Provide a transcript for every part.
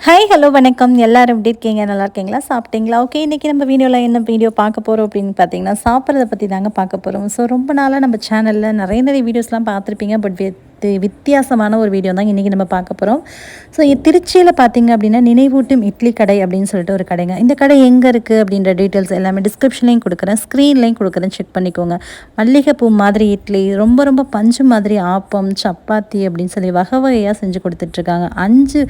Hi hello வணக்கம். எல்லாரும் எப்படி இருக்கீங்க? நல்லா இருக்கீங்களா? சாப்பிட்டீங்களா? ஓகே இன்றைக்கி நம்ம வீடியோவில் என்ன வீடியோ பார்க்க போகிறோம் அப்படின்னு பார்த்தீங்கன்னா சாப்பிட்றத பற்றி தாங்க பார்க்க போகிறோம் ஸோ ரொம்ப நாளாக நம்ம சேனலில் நிறைய நிறைய வீடியோஸ்லாம் பார்த்துருப்பீங்க பட் வித்தியாசமான ஒரு வீடியோ தான் இன்றைக்கி நம்ம பார்க்க போகிறோம் ஸோ திருச்சியில் பார்த்தீங்க அப்படின்னா நினைவூட்டும் இட்லி கடை அப்படின்னு சொல்லிட்டு ஒரு கடைங்க. இந்த கடை எங்கே இருக்குது அப்படின்ற டீட்டெயில்ஸ் எல்லாமே டிஸ்கிரிப்ஷன்லையும் கொடுக்குறேன். ஸ்க்ரீன்லையும் கொடுக்குறேன். செக் பண்ணிக்கோங்க. மல்லிகைப்பூ மாதிரி இட்லி ரொம்ப ரொம்ப பஞ்சு மாதிரி ஆப்பம் சப்பாத்தி அப்படின்னு சொல்லி வகை வகையாக செஞ்சு கொடுத்துட்ருக்காங்க. அஞ்சு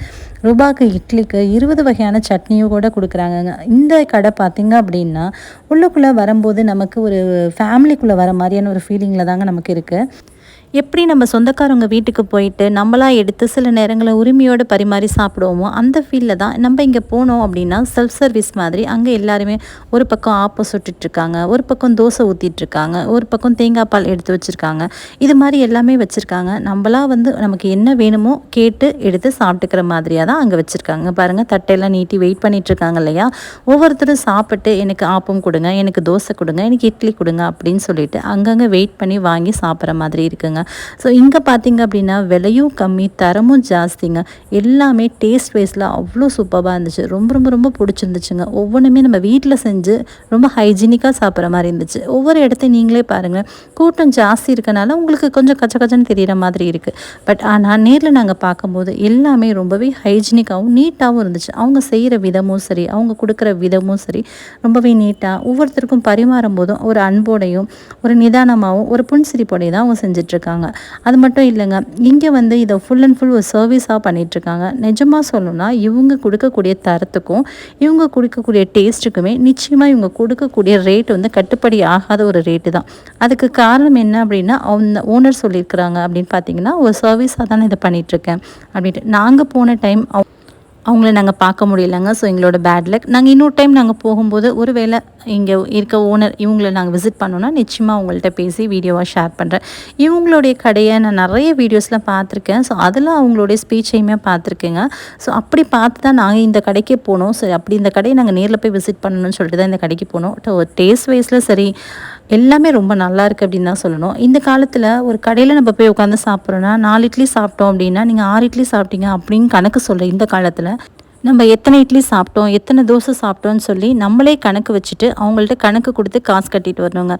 ரூபாய்க்கு இட்லிக்கு இருபது வகையான சட்னியும் கூட கொடுக்குறாங்கங்க. இந்த கடை பார்த்திங்க அப்படின்னா உள்ளுக்குள்ளே வரும்போது நமக்கு ஒரு ஃபேமிலிக்குள்ளே வர மாதிரியான ஒரு ஃபீலிங்கில் தாங்க நமக்கு இருக்குது எப்படி நம்ம சொந்தக்காரவங்க வீட்டுக்கு போயிட்டு நம்மளாக எடுத்து சில நேரங்களில் உரிமையோடு பரிமாறி சாப்பிடுவோமோ அந்த ஃபீலில் தான் நம்ம இங்கே போனோம் அப்படின்னா செல்ஃப் சர்வீஸ் மாதிரி அங்கே எல்லாருமே ஒரு பக்கம் ஆப்போ சுட்டுட்ருக்காங்க ஒரு பக்கம் தோசை ஊற்றிட்டுருக்காங்க ஒரு பக்கம் தேங்காய் பால் எடுத்து வச்சுருக்காங்க. இது மாதிரி எல்லாமே வச்சுருக்காங்க. நம்மளாக வந்து நமக்கு என்ன வேணுமோ கேட்டு எடுத்து சாப்பிட்டுக்கிற மாதிரியாக தான் அங்கே வச்சுருக்காங்க. பாருங்கள் தட்டையெல்லாம் நீட்டி வெயிட் பண்ணிகிட்ருக்காங்க இல்லையா? ஒவ்வொருத்தரும் சாப்பிட்டு எனக்கு ஆப்பம் கொடுங்க எனக்கு தோசை கொடுங்க எனக்கு இட்லி கொடுங்க அப்படின்னு சொல்லிட்டு அங்கங்கே வெயிட் பண்ணி வாங்கி சாப்பிட்ற மாதிரி இருக்குங்க. ஸோ இங்கே பார்த்தீங்க அப்படின்னா விலையும் கம்மி தரமும் ஜாஸ்திங்க. எல்லாமே டேஸ்ட் வைஸில் அவ்வளோ சூப்பராக இருந்துச்சு. ரொம்ப ரொம்ப ரொம்ப பிடிச்சிருந்துச்சுங்க. ஒவ்வொன்றுமே நம்ம வீட்டில் செஞ்சு ரொம்ப ஹைஜீனிக்காக சாப்பிட்ற மாதிரி இருந்துச்சு. ஒவ்வொரு இடத்தையும் நீங்களே பாருங்கள் கூட்டம் ஜாஸ்தி இருக்கனால உங்களுக்கு கொஞ்சம் கச்ச கச்சன்னு தெரிகிற மாதிரி இருக்குது பட் ஆனால் நேரில் நாங்கள் பார்க்கும்போது எல்லாமே ரொம்பவே ஹைஜீனிக்காகவும் நீட்டாகவும் இருந்துச்சு. அவங்க செய்கிற விதமும் சரி அவங்க கொடுக்குற விதமும் சரி ரொம்பவே நீட்டாக ஒவ்வொருத்தருக்கும் பரிமாறும் போதும் ஒரு அன்போடையும் ஒரு நிதானமாகவும் ஒரு புன்சிரிப்போடையும் தான் அவங்க செஞ்சிட்ருக்காங்க. இருக்காங்க அது மட்டும் இல்லைங்க இங்கே வந்து இதை ஃபுல் அண்ட் ஃபுல் ஒரு சர்வீஸாக பண்ணிகிட்ருக்காங்க நிஜமாக சொல்லணும்னா இவங்க கொடுக்கக்கூடிய தரத்துக்கும் இவங்க கொடுக்கக்கூடிய டேஸ்ட்டுக்குமே நிச்சயமாக இவங்க கொடுக்கக்கூடிய ரேட் வந்து கட்டுப்படி ஆகாத ஒரு ரேட்டு தான். அதுக்கு காரணம் என்ன அப்படின்னா அவங்க ஓனர் சொல்லியிருக்கிறாங்க அப்படின்னு பார்த்தீங்கன்னா ஒரு சர்வீஸாக தானே இதை பண்ணிகிட்ருக்கேன் அப்படின்ட்டு. நாங்கள் போன டைம் அவங்கள நாங்கள் பார்க்க முடியலங்க ஸோ எங்களோட பேட் லக் நாங்கள் இன்னொரு டைம் நாங்கள் போகும்போது ஒரு வேளை இங்கே இருக்க ஓனர் இவங்களை நாங்கள் விசிட் பண்ணோன்னா நிச்சயமாக அவங்கள்ட்ட பேசி வீடியோவாக ஷேர் பண்ணுறேன் இவங்களுடைய கடையை நான் நிறைய வீடியோஸ்லாம் பார்த்துருக்கேன் ஸோ அதில் அவங்களுடைய ஸ்பீச்சையுமே பார்த்துருக்கேங்க. ஸோ அப்படி பார்த்து தான் நாங்கள் இந்த கடைக்கே போனோம். ஸோ அப்படி இந்த கடையை நாங்கள் நேரில் போய் விசிட் பண்ணணும்னு சொல்லிட்டு தான் இந்த கடைக்கு போனோம். டேஸ்ட் வைஸில் சரி எல்லாமே ரொம்ப நல்லா இருக்குது அப்படின்னு தான் சொல்லணும். இந்த காலத்தில் ஒரு கடையில் நம்ம போய் உட்காந்து சாப்பிட்றோன்னா நாலு இட்லி சாப்பிட்டோம் அப்படின்னா நீங்கள் ஆறு இட்லி சாப்பிட்டீங்க அப்படின்னு கணக்கு சொல்கிற இந்த காலத்தில் நம்ம எத்தனை இட்லி சாப்பிட்டோம் எத்தனை தோசை சாப்பிட்டோம்னு சொல்லி நம்மளே கணக்கு வச்சுட்டு அவங்கள்ட்ட கணக்கு கொடுத்து காசு கட்டிட்டு வரணுங்க.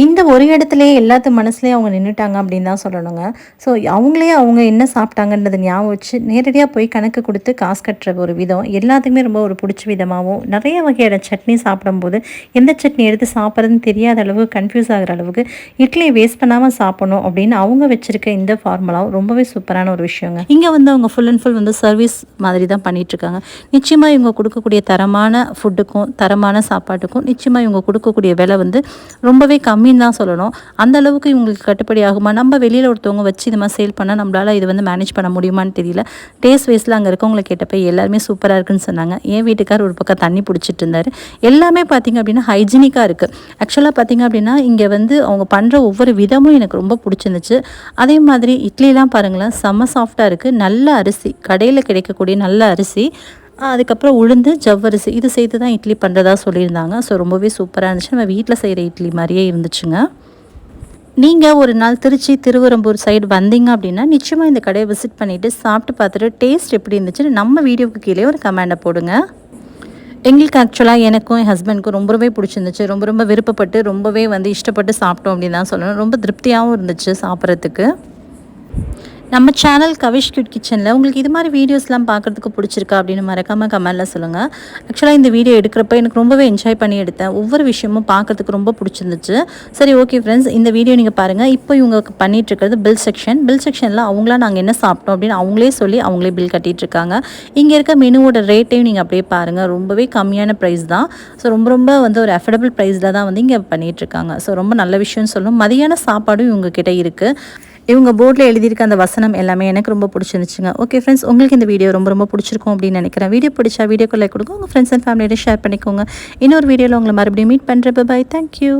இந்த ஒரு இடத்துலையே எல்லாத்து மனசுலேயே அவங்க நின்றுட்டாங்க அப்படின்னு தான் சொல்லணுங்க. ஸோ அவங்களே அவங்க என்ன சாப்பிட்டாங்கன்றது ஞாபகம் வச்சு நேரடியாக போய் கணக்கு கொடுத்து காசு கட்டுற ஒரு விதம் எல்லாத்துக்குமே ரொம்ப ஒரு பிடிச்ச விதமாகவும் நிறைய வகையான சட்னி சாப்பிடும்போது எந்த சட்னி எடுத்து சாப்பிட்றதுன்னு தெரியாத அளவுக்கு கன்ஃபியூஸ் ஆகிற அளவுக்கு இட்லியை வேஸ்ட் பண்ணாமல் சாப்பிடணும் அப்படின்னு அவங்க வச்சுருக்க இந்த ஃபார்முலாவும் ரொம்பவே சூப்பரான ஒரு விஷயங்க. இங்கே வந்து அவங்க ஃபுல் அண்ட் ஃபுல் வந்து சர்வீஸ் மாதிரி தான் பண்ணிகிட்ருக்காங்க நிச்சயமாக இவங்க கொடுக்கக்கூடிய தரமான ஃபுட்டுக்கும் தரமான சாப்பாட்டுக்கும் நிச்சயமாக இவங்க கொடுக்கக்கூடிய விலை வந்து ரொம்பவே கம்மி கம்மின்னு தான் சொல்லணும். அந்த அளவுக்கு இவங்களுக்கு கட்டுப்படி ஆகுமா? நம்ம வெளியில் ஒருத்தவங்க வச்சு இது மாதிரி சேல் பண்ணால் நம்மளால் இது வந்து மேனேஜ் பண்ண முடியுமான்னு தெரியல. டேஸ்ட் வைஸில் அங்கே இருக்கவங்களை கேட்டப்போ எல்லாருமே சூப்பராக இருக்குன்னு சொன்னாங்க. என் வீட்டுக்கார் ஒரு பக்கம் தண்ணி பிடிச்சிட்டு இருந்தார். எல்லாமே பார்த்திங்க அப்படின்னா ஹைஜீனிக்காக இருக்குது ஆக்சுவலாக பார்த்திங்க அப்படின்னா இங்கே வந்து அவங்க பண்ணுற ஒவ்வொரு விதமும் எனக்கு ரொம்ப பிடிச்சிருந்துச்சு. அதே மாதிரி இட்லிலாம் பாருங்களேன் செம்ம சாஃப்டாக இருக்குது நல்ல அரிசி. கடையில் கிடைக்கக்கூடிய நல்ல அரிசி. அதுக்கப்புறம் உளுந்து ஜவ்வரிசி இது சேர்த்து தான் இட்லி பண்ணுறதா சொல்லியிருந்தாங்க. ஸோ ரொம்பவே சூப்பராக இருந்துச்சு. நம்ம வீட்டில் செய்கிற இட்லி மாதிரியே இருந்துச்சுங்க. நீங்கள் ஒரு நாள் திருச்சி திருவரம்பூர் சைடு வந்தீங்க அப்படின்னா நிச்சயமாக இந்த கடையை விசிட் பண்ணிவிட்டு சாப்பிட்டு பார்த்துட்டு டேஸ்ட் எப்படி இருந்துச்சுன்னு நம்ம வீடியோக்கு கீழே ஒரு கமெண்டை போடுங்க. எங்களுக்கு ஆக்சுவலாக எனக்கும் என் ஹஸ்பண்ட்க்கும் ரொம்பவே பிடிச்சிருந்துச்சு. ரொம்ப ரொம்ப விருப்பப்பட்டு ரொம்பவே வந்து இஷ்டப்பட்டு சாப்பிட்டோம் அப்படின்னு தான் சொல்லணும். ரொம்ப திருப்தியாகவும் இருந்துச்சு சாப்பிட்றதுக்கு. நம்ம சேனல் கவிஷ் கியூட் கிச்சனில் உங்களுக்கு இது மாதிரி வீடியோஸ்லாம் பார்க்குறதுக்கு பிடிச்சிருக்கா அப்படின்னு மறக்காமல் கமெண்டில் சொல்லுங்கள் ஆக்சுவலாக இந்த வீடியோ எடுக்கிறப்ப எனக்கு ரொம்பவே என்ஜாய் பண்ணி எடுத்தேன். ஒவ்வொரு விஷயமும் பார்க்கறதுக்கு ரொம்ப பிடிச்சிருந்துச்சு. சரி ஓகே ஃப்ரெண்ட்ஸ் இந்த வீடியோ நீங்கள் பாருங்கள் இப்போ இவங்க பண்ணிகிட்டு இருக்கிறது பில் செக்ஷன் பில் செக்ஷனில் அவங்களாம் நாங்கள் என்ன சாப்பிட்டோம் அப்படின்னு அவங்களே சொல்லி அவங்களே பில் கட்டிகிட்ருக்காங்க இங்கே இருக்க மெனுவோட ரேட்டையும் நீங்கள் அப்படியே பாருங்கள் ரொம்பவே கம்மியான ப்ரைஸ் தான். ஸோ ரொம்ப ரொம்ப வந்து ஒரு அஃபோர்டபுள் ப்ரைஸில் தான் வந்து இங்கே பண்ணிகிட்ருக்காங்க ஸோ ரொம்ப நல்ல விஷயம்னு சொல்லும். மதியான சாப்பாடும் இவங்க கிட்டே இருக்குது இவங்க போர்டில் எழுதியிருக்க அந்த வசனம் எல்லாமே எனக்கு ரொம்ப பிடிச்சிருந்துச்சுங்க. ஓகே ஃப்ரெண்ட்ஸ் உங்களுக்கு இந்த வீடியோ ரொம்ப ரொம்ப பிடிச்சிருக்கும் அப்படின்னு நினைக்கிறேன். வீடியோ பிடிச்சா வீடியோக்குள்ளே கொடுங்க. உங்கள் ஃப்ரெண்ட்ஸ் அண்ட் ஃபேமிலியோட ஷேர் பண்ணிக்கோங்க. இன்னொரு வீடியோவில் உங்களை மறுபடியும் மீட் பண்ணுறப்ப பாய் தேங்க்யூ